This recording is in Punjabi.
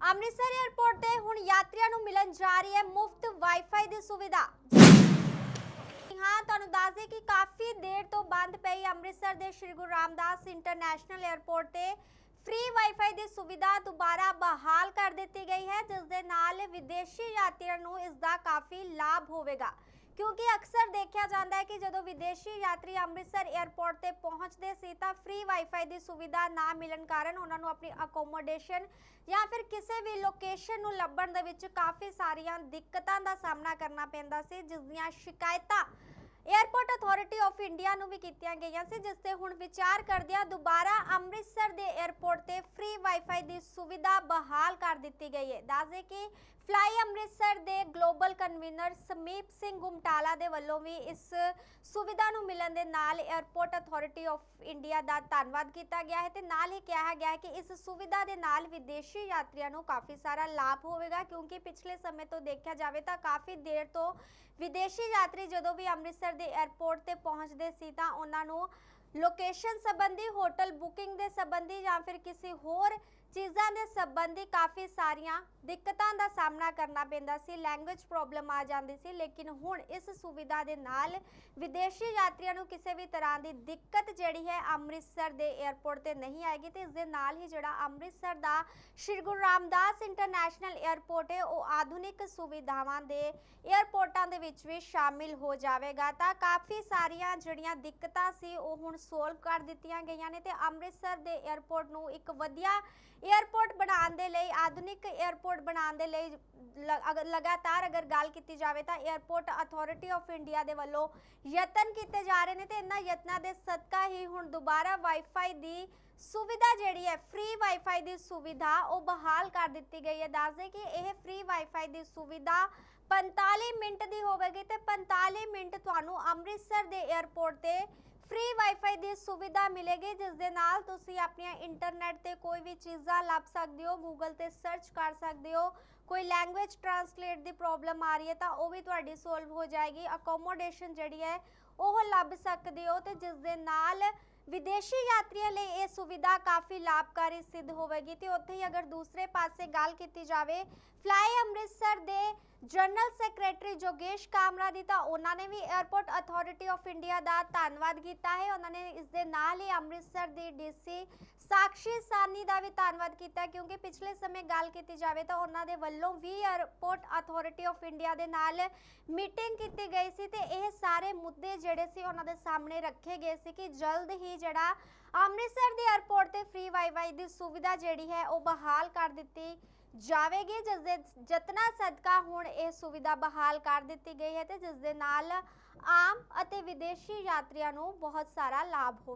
ਅੰਮ੍ਰਿਤਸਰ 에ਅਰਪੋਰਟ ਤੇ ਹੁਣ ਯਾਤਰੀਆਂ ਨੂੰ ਮਿਲਣ ਜਾ ਰਹੀ ਹੈ ਮੁਫਤ ਵਾਈਫਾਈ ਦੀ ਸੁਵਿਧਾ। ਹਾਂ, ਤੁਹਾਨੂੰ ਦੱਸ ਦੇ ਕਿ ਕਾਫੀ ਦੇਰ ਤੋਂ ਬੰਦ ਪਈ ਅੰਮ੍ਰਿਤਸਰ ਦੇ ਸ਼੍ਰੀ ਗੁਰੂ ਰਾਮਦਾਸ ਇੰਟਰਨੈਸ਼ਨਲ 에ਅਰਪੋਰਟ ਤੇ ਫ੍ਰੀ ਵਾਈਫਾਈ ਦੀ ਸੁਵਿਧਾ ਦੁਬਾਰਾ ਬਹਾਲ ਕਰ ਦਿੱਤੀ ਗਈ ਹੈ, ਜਿਸ ਦੇ ਨਾਲ ਵਿਦੇਸ਼ੀ ਯਾਤਰੀਆਂ ਨੂੰ ਇਸ ਦਾ ਕਾਫੀ ਲਾਭ ਹੋਵੇਗਾ। ਕਿਉਂਕਿ ਅਕਸਰ ਦੇਖਿਆ ਜਾਂਦਾ ਹੈ ਕਿ ਜਦੋਂ ਵਿਦੇਸ਼ੀ ਯਾਤਰੀ ਅੰਮ੍ਰਿਤਸਰ 에ਅਰਪੋਰਟ ਤੇ ਪਹੁੰਚਦੇ ਸੀ ਤਾਂ ਫ੍ਰੀ ਵਾਈਫਾਈ ਦੀ ਸੁਵਿਧਾ ਨਾ ਮਿਲਣ ਕਾਰਨ ਉਹਨਾਂ ਨੂੰ ਆਪਣੀ ਅਕੋਮੋਡੇਸ਼ਨ ਜਾਂ ਫਿਰ ਕਿਸੇ ਵੀ ਲੋਕੇਸ਼ਨ ਨੂੰ ਲੱਭਣ ਦੇ ਵਿੱਚ ਕਾਫੀ ਸਾਰੀਆਂ ਦਿੱਕਤਾਂ ਦਾ ਸਾਹਮਣਾ ਕਰਨਾ ਪੈਂਦਾ ਸੀ, ਜਿਸ ਦੀਆਂ ਸ਼ਿਕਾਇਤਾਂ ਏਅਰਪੋਰਟ ਅਥਾਰਟੀ ਆਫ ਇੰਡੀਆ ਨੂੰ ਵੀ ਕੀਤੀਆਂ ਗਈਆਂ ਸੀ, ਜਿਸ ਤੇ ਹੁਣ ਵਿਚਾਰ ਕਰਦਿਆਂ ਦੁਬਾਰਾ ਅੰਮ੍ਰਿਤਸਰ ਦੇ ਏਅਰਪੋਰਟ ਤੇ ਫ੍ਰੀ ਵਾਈਫਾਈ ਦੀ ਸੁਵਿਧਾ ਬਹਾਲ ਕਰ ਦਿੱਤੀ ਗਈ ਹੈ। ਦੱਸਦੇ ਕਿ ਫਲਾਈ ਅੰਮ੍ਰਿਤਸਰ ਦੇ ਗਲੋਬਲ ਕਨਵੀਨਰ ਸਮੀਪ ਸਿੰਘ ਗੁਮਟਾਲਾ ਦੇ ਵੱਲੋਂ ਵੀ ਇਸ ਸੁਵਿਧਾ ਨੂੰ ਮਿਲਣ ਦੇ ਨਾਲ ਏਅਰਪੋਰਟ ਅਥਾਰਟੀ ਆਫ ਇੰਡੀਆ ਦਾ ਧੰਨਵਾਦ ਕੀਤਾ ਗਿਆ ਹੈ ਤੇ ਨਾਲ ਹੀ ਕਿਹਾ ਗਿਆ ਹੈ ਕਿ ਇਸ ਸੁਵਿਧਾ ਦੇ ਨਾਲ ਵਿਦੇਸ਼ੀ ਯਾਤਰੀਆਂ ਨੂੰ ਕਾਫੀ ਸਾਰਾ ਲਾਭ ਹੋਵੇਗਾ, ਕਿਉਂਕਿ ਪਿਛਲੇ ਸਮੇਂ ਤੋਂ ਦੇਖਿਆ ਜਾਵੇ ਤਾਂ ਕਾਫੀ ਦੇਰ ਤੋਂ ਵਿਦੇਸ਼ੀ ਯਾਤਰੀ ਜਦੋਂ ਵੀ ਅੰਮ੍ਰਿਤਸਰ ਦੇ 에ਅਰਪੋਰਟ ਤੇ ਪਹੁੰਚਦੇ ਸੀ ਤਾਂ ਉਹਨਾਂ ਨੂੰ ਲੋਕੇਸ਼ਨ ਸੰਬੰਧੀ ਹੋਟਲ ਬੁਕਿੰਗ ਦੇ ਸੰਬੰਧੀ ਜਾਂ ਫਿਰ ਕਿਸੇ ਹੋਰ ਚੀਜ਼ਾਂ ਦੇ ਸੰਬੰਧੀ ਕਾਫੀ ਸਾਰੀਆਂ ਦਿੱਕਤਾਂ ਦਾ ਸਾਹਮਣਾ ਕਰਨਾ ਪੈਂਦਾ ਸੀ ਲੈਂਗੁਏਜ ਪ੍ਰੋਬਲਮ ਆ ਜਾਂਦੀ ਸੀ, ਲੇਕਿਨ ਹੁਣ ਇਸ ਸੁਵਿਧਾ ਦੇ ਨਾਲ ਵਿਦੇਸ਼ੀ ਯਾਤਰੀਆਂ ਨੂੰ ਕਿਸੇ ਵੀ ਤਰ੍ਹਾਂ ਦੀ ਦਿੱਕਤ ਜਿਹੜੀ ਹੈ ਅੰਮ੍ਰਿਤਸਰ ਦੇ 에ਅਰਪੋਰਟ ਤੇ ਨਹੀਂ ਆਏਗੀ ਤੇ ਇਸ ਦੇ ਨਾਲ ਹੀ ਜਿਹੜਾ ਅੰਮ੍ਰਿਤਸਰ ਦਾ ਸ਼੍ਰੀ ਗੁਰੂ ਰਾਮਦਾਸ ਇੰਟਰਨੈਸ਼ਨਲ 에ਅਰਪੋਰਟ ਹੈ, ਉਹ ਆਧੁਨਿਕ ਸੁਵਿਧਾਵਾਂ ਦੇ 에ਅਰਪੋਰਟਾਂ ਦੇ ਵਿੱਚ ਵੀ ਸ਼ਾਮਿਲ ਹੋ ਜਾਵੇਗਾ। ਤਾਂ ਕਾਫੀ ਸਾਰੀਆਂ ਜਿਹੜੀਆਂ ਦਿੱਕਤਾਂ ਸੀ, ਉਹ ਹੁਣ ਸੋਲਵ ਕਰ ਦਿੱਤੀਆਂ ਗਈਆਂ ਨੇ ਤੇ ਅੰਮ੍ਰਿਤਸਰ ਦੇ 에ਅਰਪੋਰਟ ਨੂੰ ਇੱਕ ਵਧੀਆ ਏਅਰਪੋਰਟ ਬਣਾਉਣ ਦੇ ਲਈ, ਆਧੁਨਿਕ 에어ਪੋਰਟ ਬਣਾਉਣ ਦੇ ਲਈ ਲਗਾਤਾਰ ਅਗਰ ਗੱਲ ਕੀਤੀ ਜਾਵੇ ਤਾਂ ਏਅਰਪੋਰਟ ਅਥਾਰਟੀ ਆਫ ਇੰਡੀਆ ਦੇ ਵੱਲੋਂ ਯਤਨ ਕੀਤੇ ਜਾ ਰਹੇ ਨੇ ਤੇ ਇਹਨਾਂ ਯਤਨਾਂ ਦੇ ਸਦਕਾ ਹੀ ਹੁਣ ਦੁਬਾਰਾ ਵਾਈਫਾਈ ਦੀ ਸੁਵਿਧਾ ਜਿਹੜੀ ਹੈ ਫ੍ਰੀ ਵਾਈਫਾਈ ਦੀ ਸੁਵਿਧਾ ਉਹ ਬਹਾਲ ਕਰ ਦਿੱਤੀ ਗਈ ਹੈ। ਦੱਸਦੇ ਕਿ ਇਹ ਫ੍ਰੀ ਵਾਈਫਾਈ ਦੀ ਸੁਵਿਧਾ 45 ਮਿੰਟ ਦੀ ਹੋਵੇਗੀ ਤੇ 45 ਮਿੰਟ ਤੁਹਾਨੂੰ ਅੰਮ੍ਰਿਤਸਰ ਦੇ 에어ਪੋਰਟ ਤੇ ਫ੍ਰੀ ਵਾਈਫਾਈ ਦੀ ਸੁਵਿਧਾ ਮਿਲੇਗੀ, ਜਿਸ ਦੇ ਨਾਲ ਤੁਸੀਂ ਆਪਣੀਆਂ ਇੰਟਰਨੈਟ ਤੇ ਕੋਈ ਵੀ ਚੀਜ਼ਾਂ ਲੱਭ ਸਕਦੇ ਹੋ ਗੂਗਲ ਤੇ ਸਰਚ ਕਰ ਸਕਦੇ ਹੋ। ਕੋਈ ਲੈਂਗੁਏਜ ਟਰਾਂਸਲੇਟ ਦੀ ਪ੍ਰੋਬਲਮ ਆ ਰਹੀ ਹੈ ਤਾਂ ਉਹ ਵੀ ਤੁਹਾਡੀ ਸੋਲਵ ਹੋ ਜਾਏਗੀ। ਅਕੋਮੋਡੇਸ਼ਨ ਜਿਹੜੀ ਹੈ, ਉਹ ਲੱਭ ਸਕਦੇ ਹੋ ਤੇ ਜਿਸ ਦੇ ਨਾਲ ਵਿਦੇਸ਼ੀ ਯਾਤਰੀਆਂ ਲਈ ਇਹ ਸੁਵਿਧਾ ਕਾਫੀ ਲਾਭਕਾਰੀ ਸਿੱਧ ਹੋਵੇਗੀ ਤੇ ਉੱਥੇ ਹੀ ਅਗਰ ਦੂਸਰੇ ਪਾਸੇ ਗੱਲ ਕੀਤੀ ਜਾਵੇ ਫਲਾਈ ਅੰਮ੍ਰਿਤਸਰ ਦੇ ਜਨਰਲ ਸੈਕਟਰੀ ਜੋਗੇਸ਼ ਕਾਮਰਾ ਦੀ ਤਾਂ ਉਹਨਾਂ ਨੇ ਵੀ 에ਅਰਪੋਰਟ ਅਥਾਰਟੀ ਆਫ ਇੰਡੀਆ ਦਾ ਧੰਨਵਾਦ ਕੀਤਾ ਹੈ। ਉਹਨਾਂ ਨੇ ਇਸ ਦੇ ਨਾਲ ਹੀ ਅੰਮ੍ਰਿਤਸਰ ਦੀ ਡੀਸੀ ਸਾਕਸ਼ੀ ਸਾਨੀ ਦਾ ਵੀ ਧੰਨਵਾਦ ਕੀਤਾ ਕਿਉਂਕਿ ਪਿਛਲੇ ਸਮੇਂ ਗੱਲ ਕੀਤੀ ਜਾਵੇ ਤਾਂ ਉਹਨਾਂ ਦੇ ਵੱਲੋਂ ਵੱਲੋਂ ਵੀ 에ਅਰਪੋਰਟ ਅਥਾਰਟੀ ਆਫ ਇੰਡੀਆ ਦੇ ਨਾਲ ਮੀਟਿੰਗ ਕੀਤੀ ਗਈ ਸੀ ਤੇ ਇਹ ਸਾਰੇ ਮੁੱਦੇ ਜਿਹੜੇ ਸੀ ਉਹਨਾਂ ਦੇ ਸਾਹਮਣੇ ਰੱਖੇ ਗਏ ਸੀ ਕਿ ਜਲਦ ਹੀ ਜਿਹੜਾ ਅੰਮ੍ਰਿਤਸਰ ਦੇ 에ਅਰਪੋਰਟ ਤੇ ਫ੍ਰੀ ਵਾਈਫਾਈ ਦੀ ਸੁਵਿਧਾ ਜਿਹੜੀ ਹੈ ਉਹ ਬਹਾਲ ਕਰ ਦਿੱਤੀ ਜਾਵੇਗੀ, ਜਿਸ ਦੇ ਜਤਨਾ ਸਦਕਾ ਹੁਣ ਇਹ ਸੁਵਿਧਾ ਬਹਾਲ ਕਰ ਦਿੱਤੀ ਗਈ ਹੈ ਤੇ ਜਿਸ ਦੇ ਨਾਲ ਆਮ ਅਤੇ ਵਿਦੇਸ਼ੀ ਯਾਤਰੀਆਂ ਨੂੰ ਬਹੁਤ ਸਾਰਾ ਲਾਭ ਹੋ